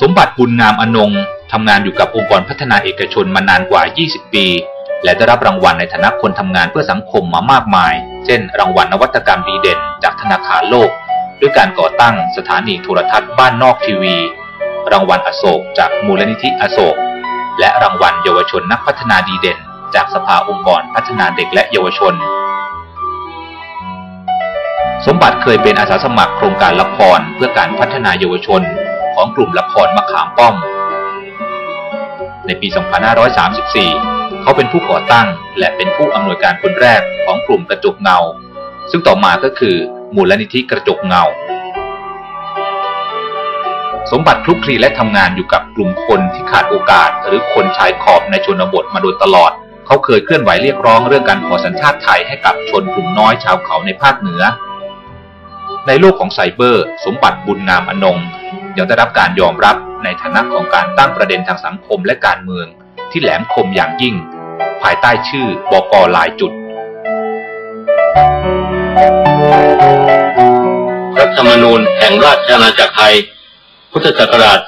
สมบัติบุญงามอนงทำงานอยู่กับองค์กรพัฒนาเอกชนมานานกว่า 20 ปี และได้รับรางวัลในฐานะคนทำงานเพื่อสังคมมามากมาย เช่น รางวัลนวัตกรรมดีเด่น จากธนาคารโลก ด้วยการก่อตั้งสถานีโทรทัศน์บ้านนอกทีวี รางวัลอโศกจากมูลนิธิอโศก และรางวัลเยาวชนนักพัฒนาดีเด่น จากสภาองค์กรพัฒนาเด็กและเยาวชน สมบัติเคยเป็นอาสาสมัครโครงการละครเพื่อการพัฒนาเยาวชนของกลุ่มละครมะขามป้อม ในปี 2534 เขาเป็นผู้ก่อตั้ง และเป็นผู้อำนวยการคนแรกของกลุ่มกระจกเงา ซึ่งต่อมาก็คือมูลนิธิกระจกเงา สมบัติคลุกคลีและทำงานอยู่กับกลุ่มคนที่ขาดโอกาส หรือคนชายขอบในชนบทมาโดยตลอด เขาเคยเคลื่อนไหวเรียกร้องเรื่องการขอสัญชาติไทยให้กับชนกลุ่มน้อยชาวเขาในภาคเหนือ ในโลกของไซเบอร์ สมบัติบุญงามอนงยังได้รับการยอมรับในฐานะของการตั้งประเด็นทางสังคมและการเมือง ที่แหลมคมอย่างยิ่ง ภายใต้ชื่อบกลายจุดรัฐธรรมนูญแห่งราชอาณาจักรไทย พุทธศักราช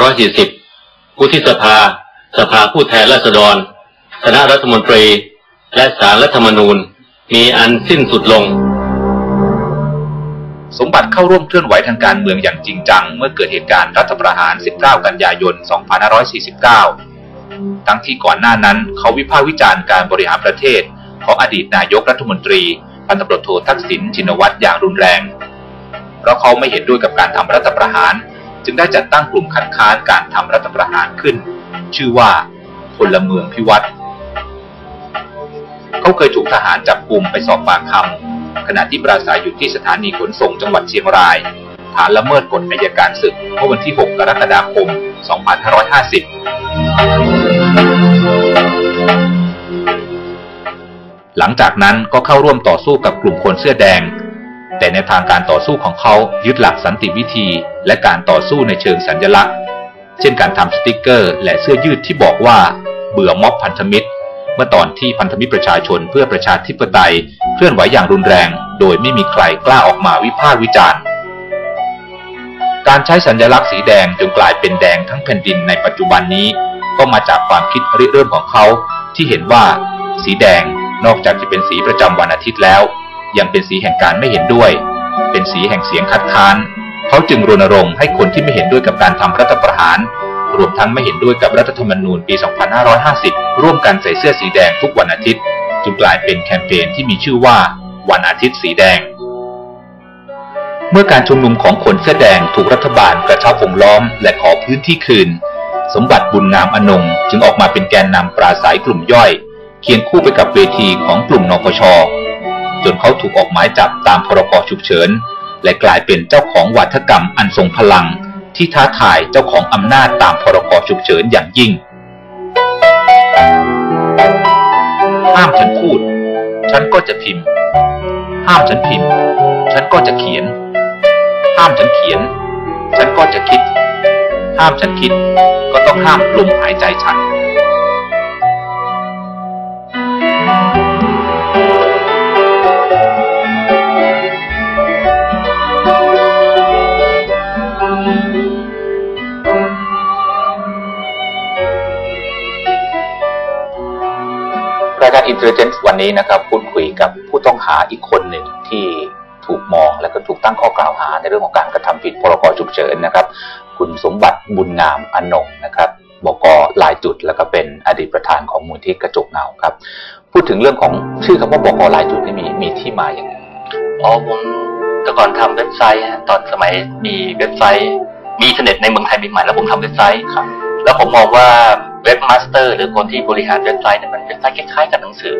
2540วุฒิสภา สภาผู้แทนราษฎร คณะรัฐมนตรี และศาลรัฐธรรมนูญ มีอันสิ้นสุดลง สมบัติเข้าร่วมเคลื่อนไหวทางการเมืองอย่างจริงจัง เมื่อเกิดเหตุการณ์รัฐประหาร 19 กันยายน 2549 ทั้งที่ก่อนหน้านั้นเขาวิพากษ์วิจารณ์การบริหารประเทศ ของอดีตนายกรัฐมนตรีพันตำรวจโททักษิณชินวัตรอย่างรุนแรง เพราะเขาไม่เห็นด้วยกับการทำรัฐประหาร จึงได้จัดตั้งกลุ่มคัดค้านการทำรัฐประหารขึ้น ชื่อว่าพลเมืองพิวัตรเขาเคยถูกทหารจับกลุ่มไปสอบปากคำขณะที่ปราศัยอยู่ที่สถานีขนส่งจังหวัดเชียงราย ฐานละเมิดกฎอัยการศึกเมื่อวันที่ 6 กรกฎาคม 2550 หลังจากนั้นก็เข้าร่วมต่อสู้กับกลุ่มคนเสื้อแดง แต่ในทางการต่อสู้ของเขายึดหลักสันติวิธี และการต่อสู้ในเชิงสัญลักษณ์ เช่นการทำสติกเกอร์ และเสื้อยืดที่บอกว่า เบื่อม็อบพันธมิตร เมื่อตอนที่พันธมิตรประชาชนเพื่อประชาธิปไตย เคลื่อนไหวอย่างรุนแรง โดยไม่มีใครกล้าออกมาวิพากษ์วิจารณ์ การใช้สัญลักษณ์สีแดงจนกลายเป็นแดงทั้งแผ่นดินในปัจจุบันนี้ ก็มาจากความคิดริเริ่มของเขาที่เห็นว่า สีแดงนอกจากจะเป็นสีประจำวันอาทิตย์แล้ว ยังเป็นสีแห่งการไม่เห็นด้วย เป็นสีแห่งเสียงคัดค้าน เขาจึงรณรงค์ให้คนที่ไม่เห็นด้วยกับการทำรัฐประหาร รวมทั้งไม่เห็นด้วยกับรัฐธรรมนูญปี 2550 ร่วมกันใส่เสื้อสีแดงทุกวันอาทิตย์จึงกลายเป็นแคมเปญที่มีชื่อว่าวันอาทิตย์สีแดง เมื่อการชุมนุมของคนเสื้อแดงถูกรัฐบาลกระชับวงล้อม และขอพื้นที่คืน สมบัติบุญงามอนงจึงออกมาเป็นแกนนำปราศัยกลุ่มย่อย เคียงคู่ไปกับเวทีของกลุ่มนปช จนเขาถูกออกหมายจับตามพรกฉุกเฉิน และกลายเป็นเจ้าของวัฒกรรมอันทรงพลัง ที่ท้าทายเจ้าของอำนาจตามพรกฉุกเฉินอย่างยิ่ง ห้ามฉันพูด ฉันก็จะพิมพ์ ห้ามฉันพิมพ์ ฉันก็จะเขียน ห้ามฉันเขียน ฉันก็จะคิด ห้ามฉันคิด ก็ต้องห้ามลมหายใจฉัน รายการ Intelligence วันนี้นะครับพูดคุยกับผู้ต้องหาอีกคนหนึ่งที่ถูกมองและก็ถูกตั้งข้อกล่าวหาในเรื่องของการกระทำผิดพรกฉุกเฉินนะครับ คุณสมบัติบุญงามอนงนะครับบกหลายจุดแล้วก็เป็นอดีตประธานของมูลที่กระจกเงาครับ พูดถึงเรื่องของชื่อคำว่าบกหลายจุดนี่มีมีที่มาอย่างไรอ๋อผมแต่ก่อนทำเว็บไซต์ฮะตอนสมัยมีเว็บไซต์ มีอินเทอร์เน็ตในเมืองไทยใหม่ๆแล้วผมทำเว็บไซต์ครับ แล้วผมมองว่า เว็บมาสเตอร์หรือคนที่บริหารเว็บไซต์เนี่ยมันเว็บไซต์คล้ายๆกับหนังสือ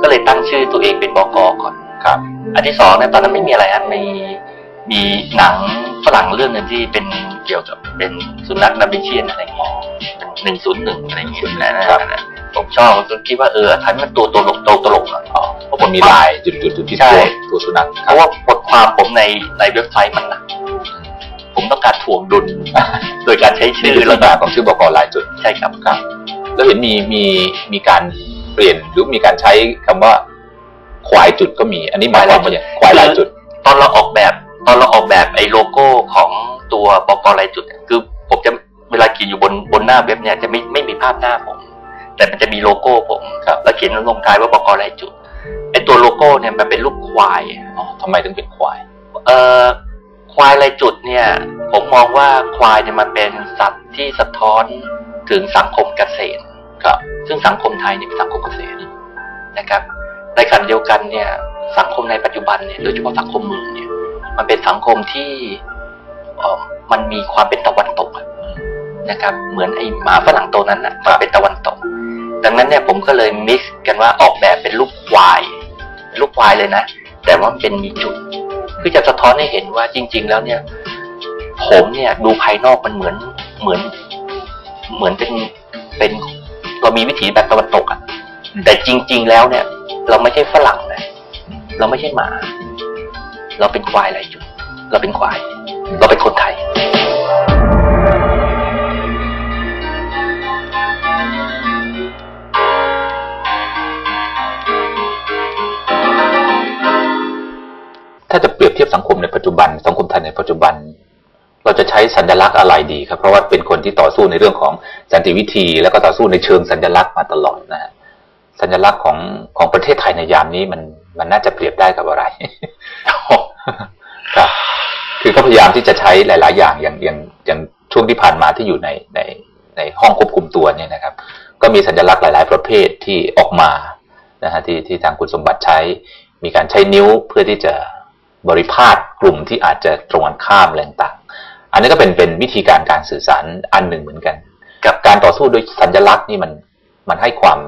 ก็เลยตั้งชื่อตัวเองเป็นบกก่อนครับ อันที่สองเนี่ยตอนนั้นไม่มีอะไรฮะมีมีหนังฝรั่งเรื่องหนึ่งที่เป็นเกี่ยวกับเป็นสุนัขนับบิเชียนอะไรอย่างเงี้ยเป็นหนึ่งศูนย์หนึ่งอะไรอย่างเงี้ยนะนะผมชอบผมคิดว่าเออทำให้มันตัวตลกตัวตลกหน่อยอ๋อเพราะมันมีลายจุดๆจุดที่ใช่ตัวตัวสุนัขเพราะว่าบทความผมในในเว็บไซต์มันหนัก ผมต้องการถ่วงดุล โดยการใช้นี่ชื่อคือแล้ลัวกษก็ณะของชื่อบกหลายจุดใช่ครับครับ แล้วเห็นมีมีมีการเปลี่ยนหรือมีการใช้คำว่าควายจุดก็มี อันนี้หมายความว่าอย่างควายหลายจุด ตอนเราออกแบบตอนเราออกแบบไอ้โลโก้ของตัวบกรายจุดเนี่ยคือผมจะเวลาเขียนอยู่บนบนหน้าเว็บเนี่ยจะไม่ไม่มีภาพหน้าผม แต่มันจะมีโลโก้ผมครับแล้วเขียนลงท้ายว่าบกรายจุดไอ้ตัวโลโก้เนี่ยมันเป็นรูปควายอ๋อทำไมถึงเป็นควาย เอ่อ ควายลายจุดเนี่ย ผมมองว่าควายเนี่ยมันเป็นสัตว์ที่สะท้อนถึงสังคมเกษตรครับ ซึ่งสังคมไทยเนี่ยเป็นสังคมเกษตรนะครับในขณะเดียวกันเนี่ย สังคมในปัจจุบันเนี่ยโดยเฉพาะสังคมเมืองเนี่ย มันเป็นสังคมที่เอ่อมันมีความเป็นตะวันตกอะนะครับ เหมือนไอ้หมาฝรั่งตัวนั้นน่ะมันเป็นตะวันตก ดังนั้นเนี่ยผมก็เลยมิกซ์กันว่าออกแบบเป็นรูปควายเป็นรูปควายเลยนะ แต่ว่ามันเป็นมีจุดเพื่อจะสะท้อนให้เห็นว่าจริง ๆ แล้วเนี่ย ผมเนี่ยดูภายนอกมันเหมือนเหมือน เหมือนเป็นเป็นเรามีวิถีแบบตะวันตกอะแต่จริง ๆ แล้วเนี่ย เราไม่ใช่ฝรั่งนะเราไม่ใช่หมา เราเป็นควายอะไรจุด เราเป็นควาย เราเป็นคนไทย จจุบัน สังคมไทยในปัจจุบัน เราจะใช้สัญลักษณ์อะไรดีครับ เพราะว่าเป็นคนที่ต่อสู้ในเรื่องของสันติวิธี แล้วก็ต่อสู้ในเชิงสัญลักษณ์มาตลอดนะฮะสัญลักษณ์ของของประเทศไทยในยามนี้มันมันน่าจะเปรียบได้กับอะไรครับคือก็พยายามที่จะใช้หลาย ๆ อย่างอย่างอย่างอย่างช่วงที่ผ่านมาที่อยู่ในในในห้องควบคุมตัวเนี่ยนะครับ ก็มีสัญลักษณ์หลาย ๆ ประเภทที่ออกมานะฮะที่ที่ทางคุณสมบัติใช้ มีการใช้นิ้วเพื่อที่จะ บริพาทกลุ่มที่อาจจะตรงกันข้ามแรงต่างๆอันนี้ก็เป็นเป็นวิธีการการสื่อสารอันหนึ่งเหมือนกัน กับการต่อสู้โดยสัญลักษณ์นี่มันมันให้ความ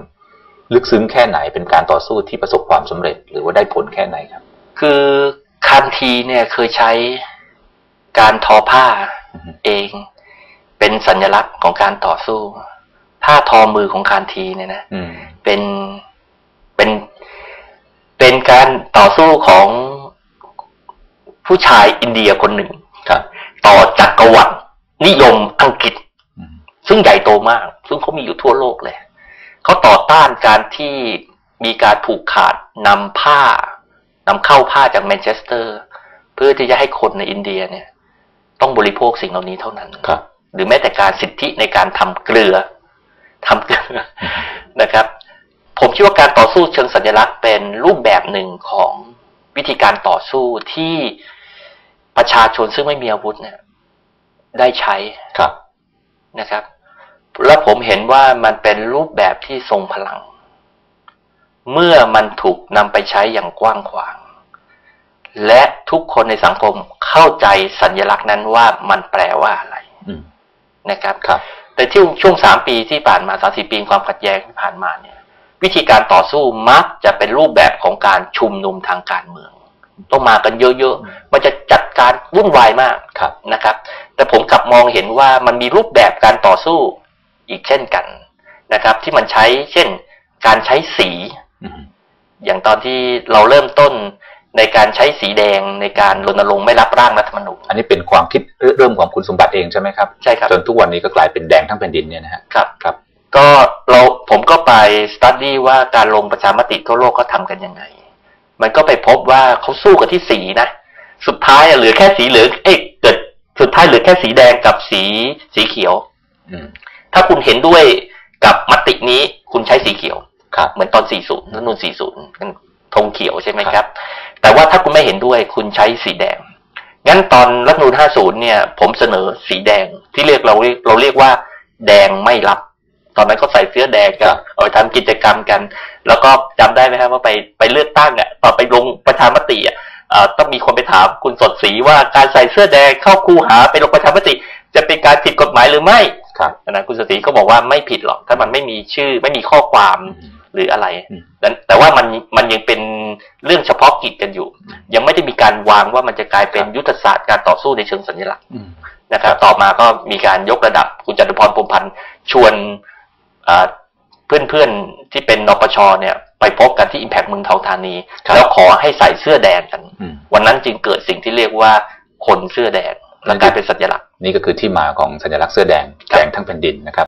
ลึกซึ้งแค่ไหนเป็นการต่อสู้ที่ประสบความสำเร็จ หรือว่าได้ผลแค่ไหนครับ คือคันทีเนี่ยเคยใช้การทอผ้าอือฮึเอง เป็นสัญลักษณ์ของการต่อสู้ ผ้าทอมือของคานทีเนี่ยนะอืมเป็นเป็นเป็นการต่อสู้ของ ผู้ชายอินเดียคนหนึ่งครับ ต่อจักรวรรดินิยมอังกฤษอืมซึ่งใหญ่โตมาก ซึ่งเขามีอยู่ทั่วโลกเลยเขาต่อต้านการที่มีการผูกขาดนำผ้านำเข้าผ้าจากแมนเชสเตอร์ เพื่อที่จะให้คนในอินเดียเนี่ย ต้องบริโภคสิ่งเหล่านี้เท่านั้นครับ หรือแม้แต่การสิทธิในการทำเกลือทำเกลือนะครับ ผมคิดว่าการต่อสู้เชิงสัญลักษณ์เป็นรูปแบบหนึ่งของวิธีการต่อสู้ที่ ประชาชนซึ่งไม่มีอาวุธเนี่ยได้ใช้ครับนะครับ และผมเห็นว่ามันเป็นรูปแบบที่ทรงพลัง เมื่อมันถูกนำไปใช้อย่างกว้างขวาง และทุกคนในสังคมเข้าใจสัญลักษณ์นั้นว่ามันแปลว่าอะไรอืมนะครับครับ แต่ที่ช่วงสามปีที่ผ่านมาสามสี่ปีความขัดแย้งที่ผ่านมาเนี่ย วิธีการต่อสู้มักจะเป็นรูปแบบของการชุมนุมทางการเมือง ต้องมากันเยอะๆ มันจะจัดการวุ่นวายมากครับนะครับ แต่ผมกลับมองเห็นว่ามันมีรูปแบบการต่อสู้อีกเช่นกันนะครับ ที่มันใช้เช่น การใช้สีอืมอย่างตอนที่เราเริ่มต้นในการใช้สีแดงในการรณรงค์ไม่รับร่างรัฐธรรมนูญอันนี้เป็นความคิดเริ่มของคุณสมบัติเองใช่ไหมครับใช่ครับจนทุกวันนี้ก็กลายเป็นแดงทั้งแผ่นดินเนี่ยนะฮะครับครับ ก็เราผมก็ไปสตัดดี้ว่าการลงประชามติทั่วโลกเขาทำกันยังไง มันก็ไปพบว่าเขาสู้กันที่สีนะ สุดท้ายอะเหลือแค่สีเหลืองเอ้ยเกิดสุดท้ายเหลือแค่สีแดงกับสีสีเขียว อืมถ้าคุณเห็นด้วยกับมตินี้คุณใช้สีเขียวครับเหมือนตอน 40รัฐธรรมนูน40ธงเขียวใช่ไหมครับ แต่ว่าถ้าคุณไม่เห็นด้วยคุณใช้สีแดง งั้นตอนรัฐธรรมนูน50 เนี่ย ผมเสนอสีแดงที่เรียกเราเรียกเราเรียกว่า แดงไม่รับ ตอนนั้นเขาใส่เสื้อแดงกันเอาไปทำกิจกรรมกัน แล้วก็จำได้ไหมครับว่าไปไปเลือกตั้งอะตอนไปลงประชามติอะเอ่อต้องมีคนไปถามคุณสดศรีว่าการใส่เสื้อแดงเข้าคูหาไปลงประชามติ จะเป็นการผิดกฎหมายหรือไม่ครับนะคุณสตรีก็บอกว่าไม่ผิดหรอก ถ้ามันไม่มีชื่อไม่มีข้อความอืมหรืออะไรอืมแต่แต่ว่ามันมันยังเป็นเรื่องเฉพาะกิจกันอยู่ ยังไม่ได้มีการวางว่ามันจะกลายเป็นยุทธศาสตร์การต่อสู้ในเชิงสัญลักษณ์อืมนะครับ ต่อมาก็มีการยกระดับคุณจตุพรพรหมพันธ์ชวน เพื่อนเพื่อนๆที่เป็นนปชเนี่ยไปพบกันที่ Impact เมืองทองธานี แล้วขอให้ใส่เสื้อแดงกันอืมวันนั้นจึงเกิดสิ่งที่เรียกว่าคนเสื้อแดงแล้วกลายเป็นสัญลักษณ์นี่ก็คือที่มาของสัญลักษณ์เสื้อแดงครับแดงทั้งแผ่นดินนะครับ